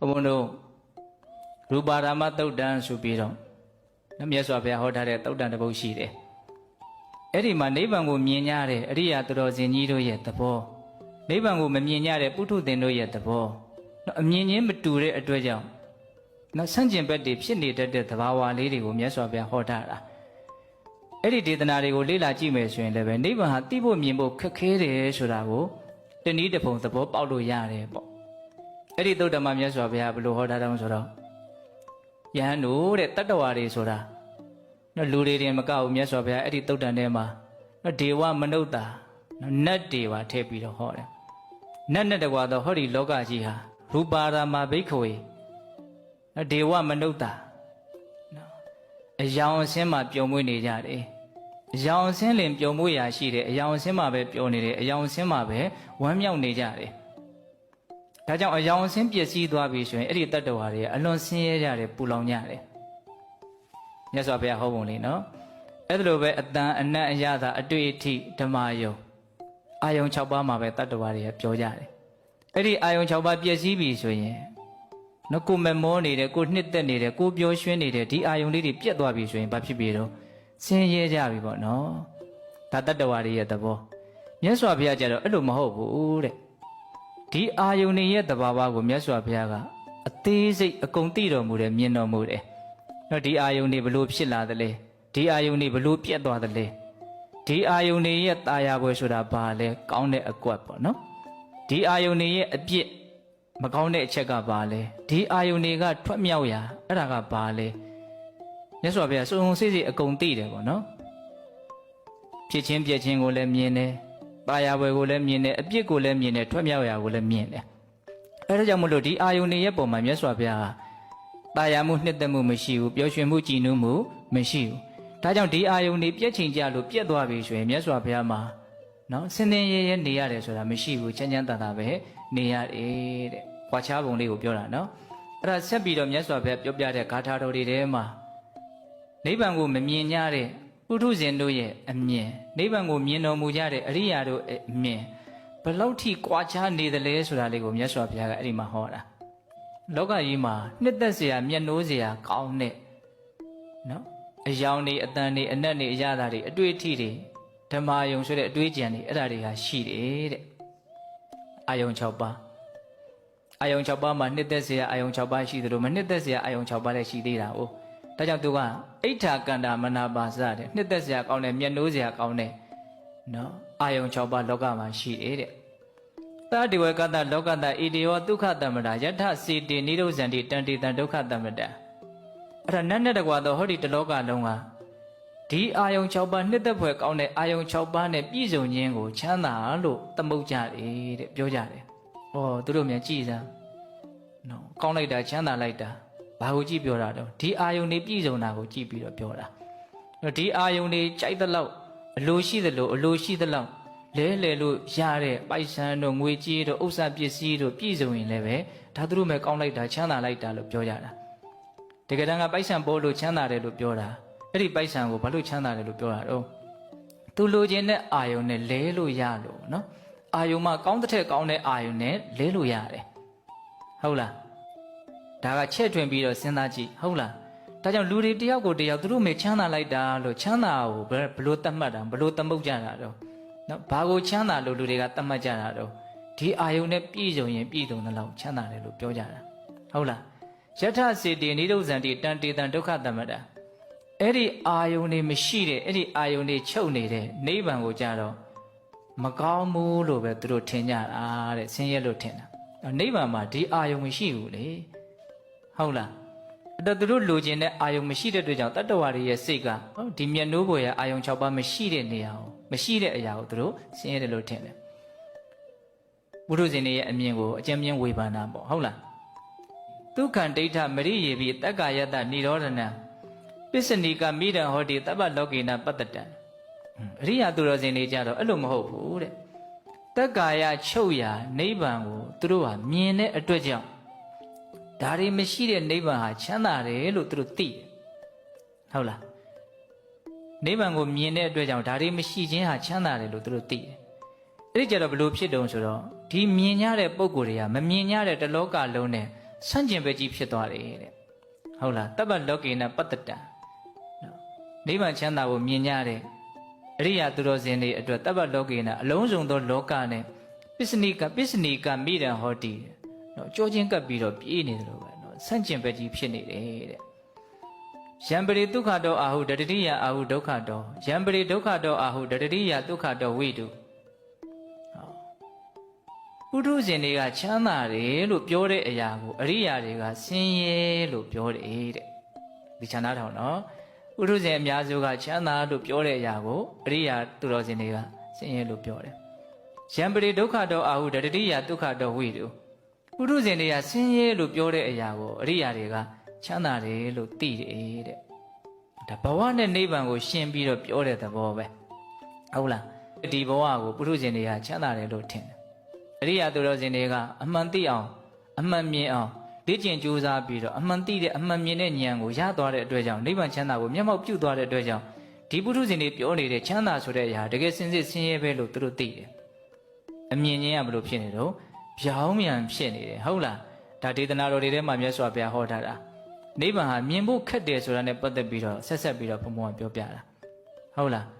ဘုံဘုံတို့ရူပါရာမသုတ်တံဆိုပြီးတော့မြတ်စွာဘုရားဟောထားတဲ့သုတ်တံတစ်ပုဒ်ရှိတယ်အဲ့ဒီမှာနိဗ္ဗာန်ကိုမြင်ကြတဲ့အရိယာသူတော်စင်ကြီးတို့ရဲ့သဘောနိဗ္ဗာန်ကိုမမြင်ကြတဲ့ပုထုသင်တို့ရဲ့သဘောနော်အမြင်ချင်းမတူတဲ့အတွက်ကြောင့်နော်ဆန့်ကျင်ဘက်တွေဖြစ်နေတတ်တဲ့သဘာဝလေးတွေကိုမြတ်စွာဘုရားဟောထားတာအဲ့ဒီဒေသနာတွေကိုလေ့လာကြည့်မယ်ဆိုရင်လည်းပဲနိဗ္ဗာန်ဟာသိဖို့မြင်ဖို့ခက်ခဲတယ်ဆိုတာကိုတနည်းတစ်ပုံသဘောပေါက်လို့ရတယ်ပေါ့ အဲ့ဒီသုတ္တမမြတ်စွာဘုရားဘယ်လိုဟောထားတယ်ဆိုတော့ယဟန်တို့တဲ့တတ္တဝါတွေဆိုတာနော်လူတွေတင်မကဘူးမြတ်စွာဘုရားအဲ့ဒီသုတ္တန်ထဲမှာနော်ဒေဝမနုဿာနော်နတ်တွေပါထည့်ပြီးတော့ဟောတယ်နတ်နဲ့တကွာတော့ဟောဒီလောကကြီးဟာရူပါရာမဘိက္ခဝေနော်ဒေဝမနုဿာနော်အယောင်အဆင်းမှာပျော်မွေ့နေကြတယ်အယောင်အဆင်းလင်ပျော်မွေ့ရာရှိတယ်အယောင်အဆင်းမှာပဲပျော်နေတယ်အယောင်အဆင်းမှာပဲဝမ်းမြောက်နေကြတယ် ဒါကြောင့်အယောင်အဆင်းပျက်စီးသွားပြီဆိုရင်အဲ့ဒီတတ္တဝါတွေကအလွန်ဆင်းရဲကြတယ်ပူလောင်ကြတယ်မြတ်စွာဘုရားဟောပုံလေးနော်အဲ့ဒါလိုပဲအတန်အနတ်အရသာအတွေ့အထိဓမ္မယုံအာယုံ6ပါးမှာပဲတတ္တဝါတွေကပြောကြတယ်အဲ့ဒီအာယုံ6ပါးပျက်စီးပြီဆိုရင်နော်ကိုမမောနေတယ်ကိုနှစ်သက်နေတယ်ကိုပျော်ရွှင်နေတယ်ဒီအာယုံလေးတွေပြတ်သွားပြီဆိုရင်ဘာဖြစ်ပြီတော့ဆင်းရဲကြပြီပေါ့နော်ဒါတတ္တဝါတွေရဲ့သဘောမြတ်စွာဘုရားကြတော့အဲ့လိုမဟုတ်ဘူးတဲ့ ဒီအာယုန်တွေရဲ့သဘာဝကိုမြတ်စွာဘုရားကအသေးစိတ်အကုန်သိတော်မူတယ်မြင်တော်မူတယ်နော်ဒီအာယုန်တွေဘလို့ဖြစ်လာသလဲဒီအာယုန်တွေဘလို့ပြတ်သွားသလဲဒီအာယုန်တွေရဲ့ตาရပွဲဆိုတာဘာလဲကောင်းတဲ့အကွက်ပေါ့နော်ဒီအာယုန်တွေရဲ့အပြစ်မကောင်းတဲ့အချက်ကဘာလဲဒီအာယုန်တွေကထွက်မြောက်ရာအဲ့ဒါကဘာလဲမြတ်စွာဘုရားစုံစုံစိတ်စိတ်အကုန်သိတယ်ပေါ့နော်ဖြစ်ချင်းပြက်ချင်းကိုလည်းမြင်တယ် ပါရပွဲကိုလည်းမြင်တယ်အပြစ်ကိုလည်းမြင်တယ်ထွက်မြောက်ရာကိုလည်းမြင်တယ်အဲဒါကြောင့်မလို့ဒီအာယုန်ရဲ့ပုံမှာမြတ်စွာဘုရားကပါရမှုနှစ်သက်မှုမရှိဘူးပျော်ရွှင်မှုကြည်နူးမှုမရှိဘူးဒါကြောင့်ဒီအာယုန်တွေပြက်ချိန်ကြလို့ပြက်သွားပြီဆိုရင်မြတ်စွာဘုရားမှာနော်စင်စင်ရဲရဲနေရတယ်ဆိုတာမရှိဘူးချမ်းချမ်းသာသာပဲနေရတယ်တဲ့။ခွာချပုံလေးကိုပြောတာနော်။အဲ့ဒါဆက်ပြီးတော့မြတ်စွာဘုရားပြောပြတဲ့ဂါထာတော်တွေထဲမှာနိဗ္ဗာန်ကိုမမြင်ကြတဲ့ ပုထုဇဉ်တို့ရဲ့အမြင်နိဗ္ဗာန်ကိုမြင်တော်မူကြတဲ့အရိယာတို့ရဲ့အမြင်ဘယ်လောက်ထိကွာခြားနေသလဲဆိုတာလေးကိုမြတ်စွာဘုရားကအဲ့ဒီမှာဟောတာလောကကြီးမှာနှစ်သက်စရာမျက်နှိုးစရာကောင်းတဲ့နော်အယောင်တွေအတန်တွေအနက်တွေအရသာတွေအတွေ့အထိတွေဓမ္မယုံဆိုတဲ့အတွေ့အကြံတွေအဲ့ဒါတွေကရှိတယ်တဲ့အာယုံ6ပါးအာယုံ6ပါးမှာနှစ်သက်စရာအာယုံ6ပါးရှိသလိုမနှစ်သက်စရာအာယုံ6ပါးလည်းရှိသေးတာ哦 ဒါကြောင့်သူကအိဋ္ဌာကန္တာမနာပါစတဲ့နှစ်သက်စရာကောင်းတဲ့မျက်နှိုးစရာကောင်းတဲ့နော်အာယုံ6ပါးလောကမှာရှိတယ်တဲ့သာဒီဝကတလောကတဣတိယောဒုက္ခတမ္မတာယထစေတေနိရောဇန္တိတန်တေတံဒုက္ခတမ္မတာအဲ့ဒါနတ်နဲ့တကွာတော့ဟောဒီတလောကလုံးကဒီအာယုံ6ပါးနှစ်သက်ဖွယ်ကောင်းတဲ့အာယုံ6ပါးနဲ့ပြည့်စုံခြင်းကိုချမ်းသာလို့သမုတ်ကြတယ်တဲ့ပြောကြတယ်။ဩသူတို့မြန်ကြည်စမ်းနော်ကောင်းလိုက်တာချမ်းသာလိုက်တာ ဘာကိုကြည့်ပြောတာတော့ဒီအာယုန်တွေပြည့်စုံတာကိုကြည့်ပြီးတော့ပြောတာနော်ဒီအာယုန်တွေကြိုက်သလောက်အလိုရှိသလိုအလိုရှိသလောက်လဲလဲလို့ရတဲ့ပိုက်ဆံတို့ငွေကြေးတို့ဥစ္စာပစ္စည်းတို့ပြည့်စုံရင်လည်းပဲဒါသူတို့မဲ့ကောင်းလိုက်တာချမ်းသာလိုက်တာလို့ပြောကြတာတကယ်တမ်းကပိုက်ဆံပေါ်လို့ချမ်းသာတယ်လို့ပြောတာအဲ့ဒီပိုက်ဆံကိုဘာလို့ချမ်းသာတယ်လို့ပြောတာတော့သူလိုချင်တဲ့အာယုန်နဲ့လဲလို့ရလို့နော်အာယုန်မှာကောင်းတဲ့ထက်ကောင်းတဲ့အာယုန်နဲ့လဲလို့ရတယ်ဟုတ်လား ဒါကချက်တွင်ပြီးတော့စဉ်းစားကြည့်ဟုတ်လားဒါကြောင့်လူတွေတယောက်ကိုတယောက်သူတို့မေချမ်းသာလိုက်တာလို့ချမ်းသာကိုဘယ်ဘလို့သတ်မှတ်တာဘလို့သမုတ်ကြတာတော့နော်ဘာကိုချမ်းသာလို့လူတွေကသတ်မှတ်ကြတာတော့ဒီအာယုန်နဲ့ပြည့်စုံရင်ပြည့်စုံတဲ့လောက်ချမ်းသာတယ်လို့ပြောကြတာဟုတ်လားယထစေတေနိရုဇန္တိတန်တေတံဒုက္ခတမ္မတာအဲ့ဒီအာယုန်တွေမရှိတဲ့အဲ့ဒီအာယုန်တွေချုပ်နေတဲ့နိဗ္ဗာန်ကိုကြတော့မကောင်းဘူးလို့ပဲသူတို့ထင်ကြတာတဲ့ဆင်းရဲလို့ထင်တာနိဗ္ဗာန်မှာဒီအာယုန်မရှိဘူးလေ ဟုတ်လားအဲ့တော့သူတို့လိုချင်တဲ့အာယုံမရှိတဲ့အတွက်ကြောင့်တတ္တဝါတွေရဲ့စိတ်ကဟောဒီမျက်နှိုးပေါ်ရဲ့အာယုံ6ပါးမရှိတဲ့နေရာကိုမရှိတဲ့အရာကိုသူတို့ဆင်းရဲတယ်လို့ထင်တယ်ဘုရုဇင်တွေရဲ့အမြင်ကိုအကျဉ်းမြင်ဝေဖန်တာပေါ့ဟုတ်လားဒုက္ခံဒိဋ္ဌမရိယေပိတက္ကာယတនិရောဓနံပစ္စနိကမိဒံဟောတိတပ္ပလောကေနပတ္တတံအရိယာသူတော်စင်တွေကြတော့အဲ့လိုမဟုတ်ဘူးတဲ့တက္ကာယချုပ်ရာနိဗ္ဗာန်ကိုသူတို့ဟာမြင်တဲ့အတွက်ကြောင့် ဒါတွေမရှိတဲ့နိဗ္ဗာန်ဟာချမ်းသာတယ်လို့သူတို့သိတယ်ဟုတ်လားနိဗ္ဗာန်ကိုမြင်တဲ့အတွက်ကြောင့်ဒါတွေမရှိခြင်းဟာချမ်းသာတယ်လို့သူတို့သိတယ်အဲ့ဒီကြတော့ဘလို့ဖြစ်တုံးဆိုတော့ဒီမြင်ရတဲ့ပုံကိုယ်တွေကမမြင်ရတဲ့တလောကလုံးနဲ့ဆန့်ကျင်ဘက်ကြီးဖြစ်သွားတယ်တဲ့ဟုတ်လားတပ္ပလောကေနပတ္တတံနော်နိဗ္ဗာန်ချမ်းသာကိုမြင်ကြတဲ့အရိယာသူတော်စင်တွေအတွက်တပ္ပလောကေနအလုံးစုံသောလောကနဲ့ပစ္စနိကပစ္စနိကမိရန်ဟောတိတဲ့ နော်ကြောချင်းကပ်ပြီးတော့ပြေးနေတယ်လို့ပဲနော်ဆန့်ကျင်ဘက်ကြီးဖြစ်နေတယ်တဲ့ယံပရိဒုက္ခတောအာဟုတတတိယအာဟုဒုက္ခတောယံပရိဒုက္ခတောအာဟုတတတိယဒုက္ခတောဝိတုပုထုဇဉ်တွေကချမ်းသာတယ်လို့ပြောတဲ့အရာကိုအရိယာတွေကဆင်းရဲလို့ပြောတယ်တဲ့ဒီချမ်းသာထောင်နော်ပုထုဇဉ်အများစုကချမ်းသာလို့ပြောတဲ့အရာကိုအရိယာသူတော်စင်တွေကဆင်းရဲလို့ပြောတယ်ယံပရိဒုက္ခတောအာဟုတတိယဒုက္ခတောဝိတု ပုထုဇဉ်တွေကဆင်းရဲလို့ပြောတဲ့အရာကိုအရိယာတွေကချမ်းသာတယ်လို့သိတယ်တဲ့ဒါဘဝနဲ့နိဗ္ဗာန်ကိုရှင်းပြီးတော့ပြောတဲ့သဘောပဲဟုတ်လားဒီဘဝကိုပုထုဇဉ်တွေကချမ်းသာတယ်လို့ထင်တယ်အရိယာသူတော်စင်တွေကအမှန်သိအောင်အမှန်မြင်အောင်လေ့ကျင့်ကြိုးစားပြီးတော့အမှန်သိတဲ့အမှန်မြင်တဲ့ဉာဏ်ကိုရသွားတဲ့အတွက်ကြောင့်နိဗ္ဗာန်ချမ်းသာကိုမျက်မှောက်ပြုသွားတဲ့အတွက်ကြောင့်ဒီပုထုဇဉ်တွေပြောနေတဲ့ချမ်းသာဆိုတဲ့အရာတကယ်စင်စစ်ဆင်းရဲပဲလို့သူတို့သိတယ်။အမြင်ချင်းကဘယ်လိုဖြစ်နေတော့ ပြောင်းမြန်ဖြစ်နေတယ်ဟုတ်လား။ဒါဒေသနာတော်တွေထဲမှာမြတ်စွာဘုရားဟောထားတာနိဗ္ဗာန်ဟာမြင်ဖို့ခက်တယ်ဆိုတာနဲ့ပတ်သက်ပြီးတော့ဆက်ဆက်ပြီးတော့ဘုံဘုံကပြောပြတာဟုတ်လား။